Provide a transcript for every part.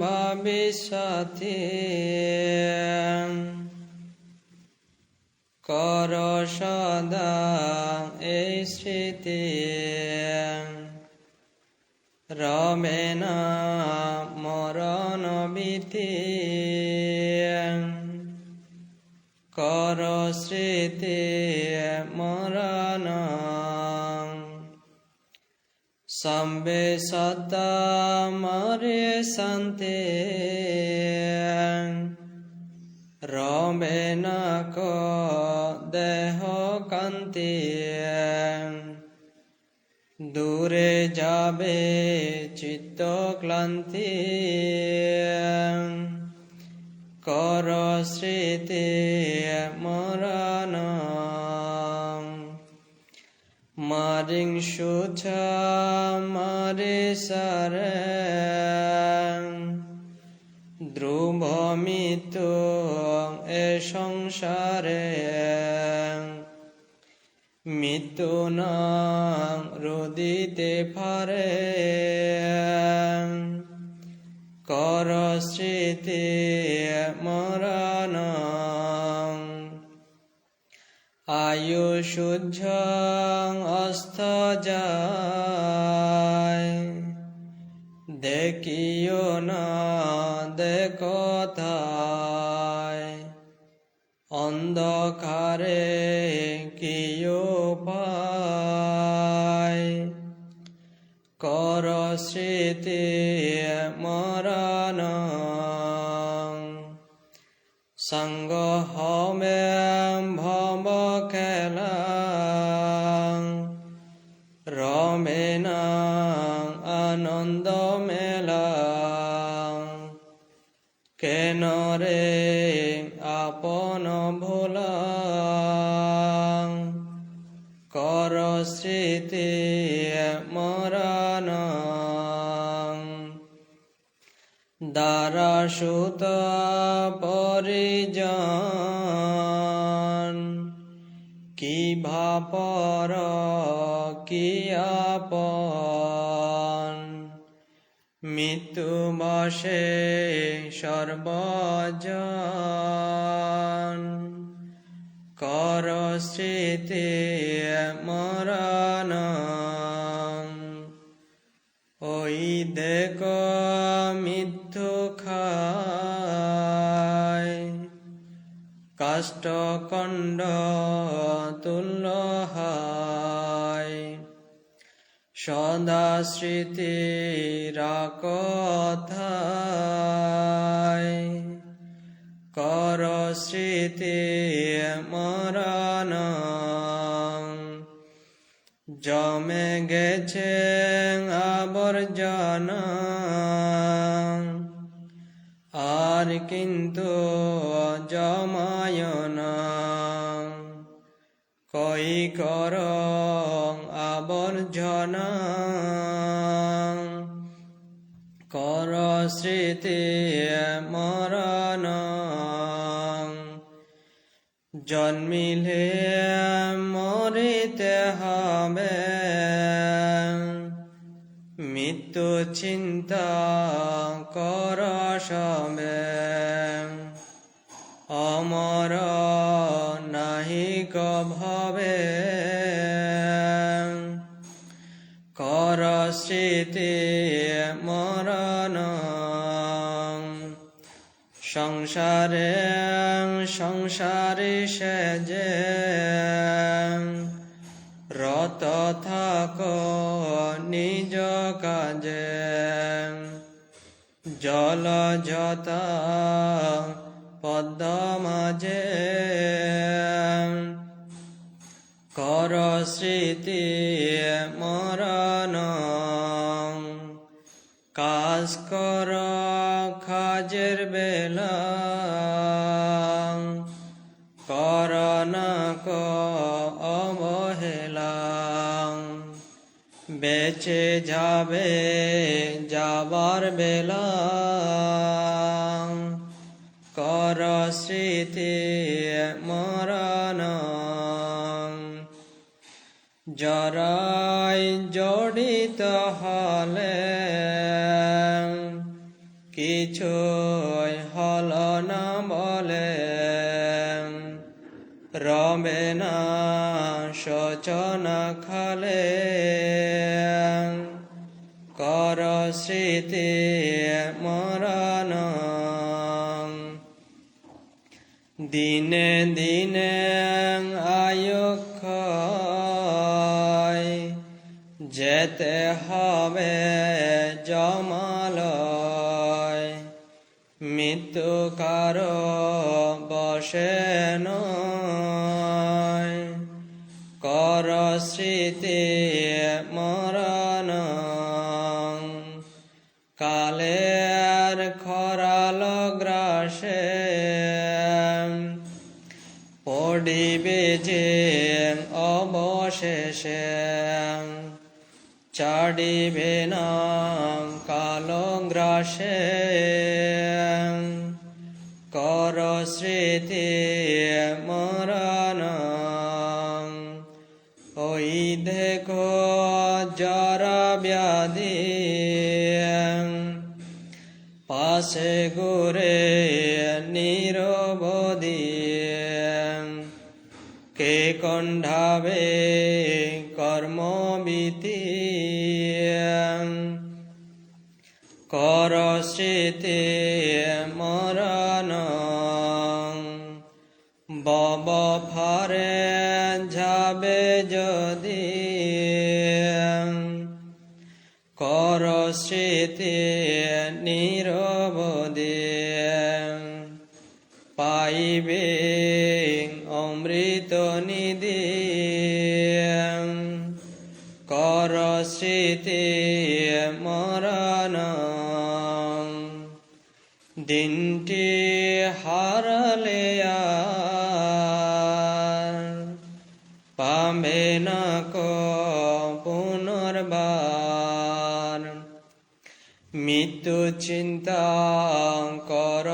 ভবিষ্যতি কর সদা এই স্মৃতি রবে না মরণ ভীতি কর স্মৃতি মরণ সম্বে সদা মরে শান্তি। রবে না ক দেহ কান্তি। দূরে যাবে চিত্ত ক্লান্তি। কর স্মৃতি মরণ মারিং সুছ মারে সারে ধ্রুব মৃত্যু এ সংসারে মৃত্যু নাম রুদিতে ফারে কর স্মৃতি মরণ আয়ু সূর্য অস্ত যায়। দেখিও না দেখতায় অন্ধকারে কি পায়। কর স্মৃতি মরণ। সঙ্গ কেন রে আপন ভোলা? কর স্মৃতি মরণ। সুত পরিজন। কি ভাপর কি আপন মৃত্যু বসে সর্বজন। কর স্মৃতি মরণ। ওই দেখ মৃত্যু খায়। তুল্য হায়। সদা স্মৃতি রাকথায়। কর স্মৃতি মরণ জমে গেছে আবর্জনা। আর কিন্তু জমায় না কই কর আবর্জনা কর স্মৃতি মরণ। জন্মিলে মরিতে হবে। মৃত্যু চিন্তা কর সবে। অমর সংসারে সংসারে সেজে রত থাক নিজ কাজে। জল যতা পদ্ম মাঝে কর স্মৃতি মরণ। কাজ কর খাজের বেলা। করনা ক অবহেলা। বেঁচে যাবে যাবার বেলা। কর স্মৃতি মরণ। জরাই জড়িত হলে শোচনা খালে কর স্মৃতি মরণ। দিনে দিনে আয়ুক্ষ যেতে হবে জমালয় মৃত্যু কারও বসে স্মৃতি মরণ। কালের খরাল গ্রাসে পড়িবে যে অবশেষে। চাড়িবে না কালো গ্রাসে। কর স্মৃতি মরণ। দেখো জরা ব্যাধি পাশে ঘুরে নিরবধি কে কণ্ঠাবে কর্মবিতি কর স্মৃতি মরণ। বব ফারে যাবে যদি নিধি কর স্মৃতি মরণ দিনটি হারলে পাবে না পুনর্বার। মৃত্যু চিন্তা কর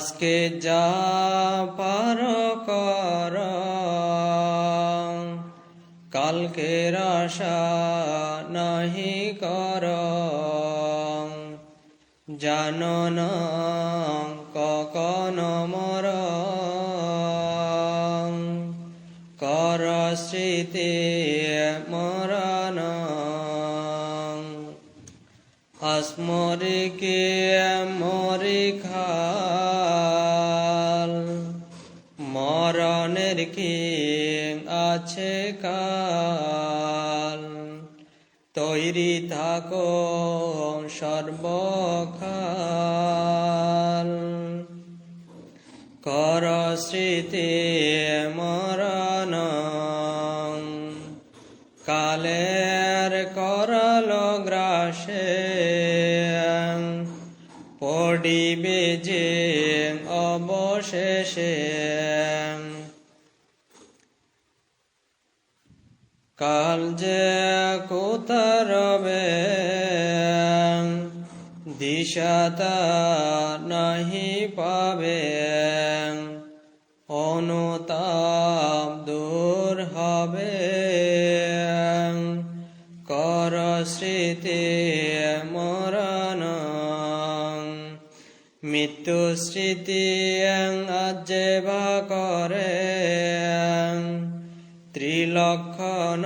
আজকে যা পার কর। কালকের আশা নাহি কর। জানো কখন মর। কর স্মৃতি মরণ আছে কাল। তৈরি থাকো সর্বকাল। কর স্মৃতি মরণ। কালের করল গ্রাসে। পড়িবে যে অবশেষে। কাল যে কোতরবে দিশাতা নাহি পাবে। অনুতাপ দূর হবে। কর স্মৃতি মরণ। মৃত্যু স্মৃতি আজেবা করে। ত্রিলক্ষণ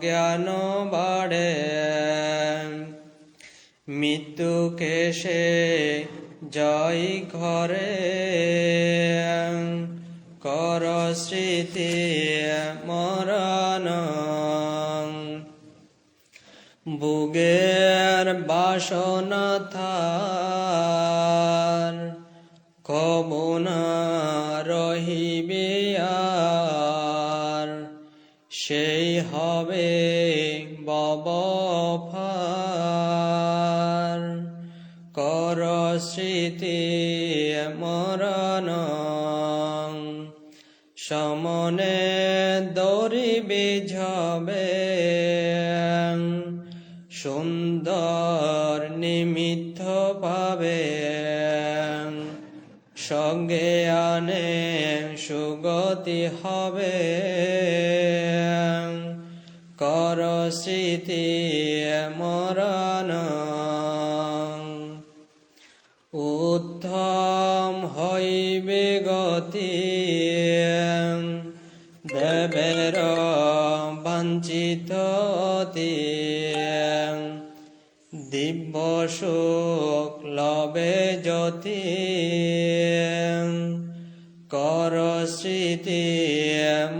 জ্ঞান বাড়ে। মৃত্যুকে সে জয় ঘরে। কর স্মৃতি মরণ। বুগের বাসনা থার কবনা রহিবে আর স্মৃতি মরণ। সমনে দৌড়িবে ঝবে সুন্দর নিমিত্ত পাবে। সঙ্গে আনে সুগতি হবে। কর স্মৃতি মরণ। হইবে গতি। দেবের বাঞ্ছিত দিব্য সুখ লবে কর স্মৃতি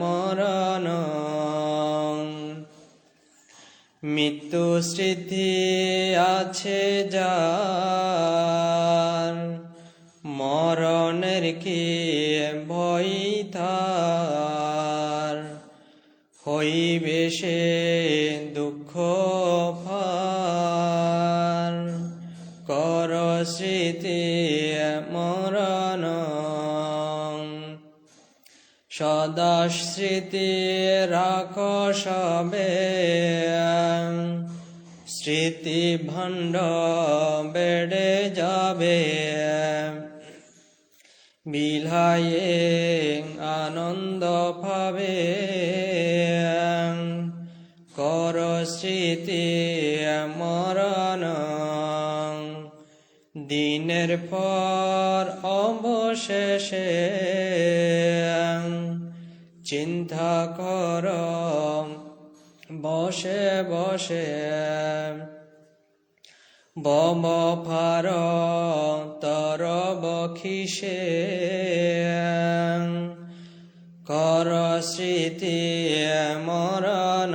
মরণ। মৃত্যু স্মৃতি আছে মরণের কি ভয় তার। হইবে সে দুঃখ ফার কর স্মৃতি মরণ। সদা স্মৃতি রাখ সবে। স্মৃতি ভণ্ড বেড়ে যাবে। বিলায়ে আনন্দ পাবে কর স্মৃতি মরণ। দিনের পর অবশেষে চিন্তা কর বসে বসে বম ফার তর বখিসে কর স্মৃতি মরণ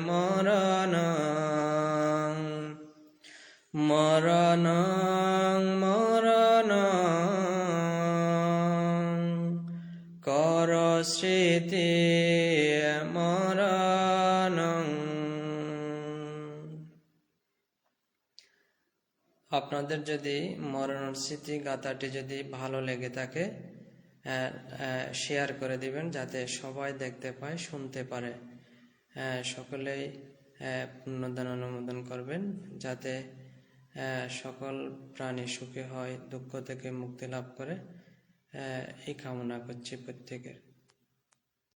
মরণ মরণ মরণ। কর স্মৃতি মরণ। আপনাদের যদি মরণ স্মৃতি গাথাটি যদি ভালো লেগে থাকে শেয়ার করে দিবেন যাতে সবাই দেখতে পায়, শুনতে পারে। সকলেই পুণ্যদান অনুমোদন করবেন যাতে সকল প্রাণী সুখে হয়, দুঃখ থেকে মুক্তি লাভ করে এই কামনা করছি প্রত্যেকের।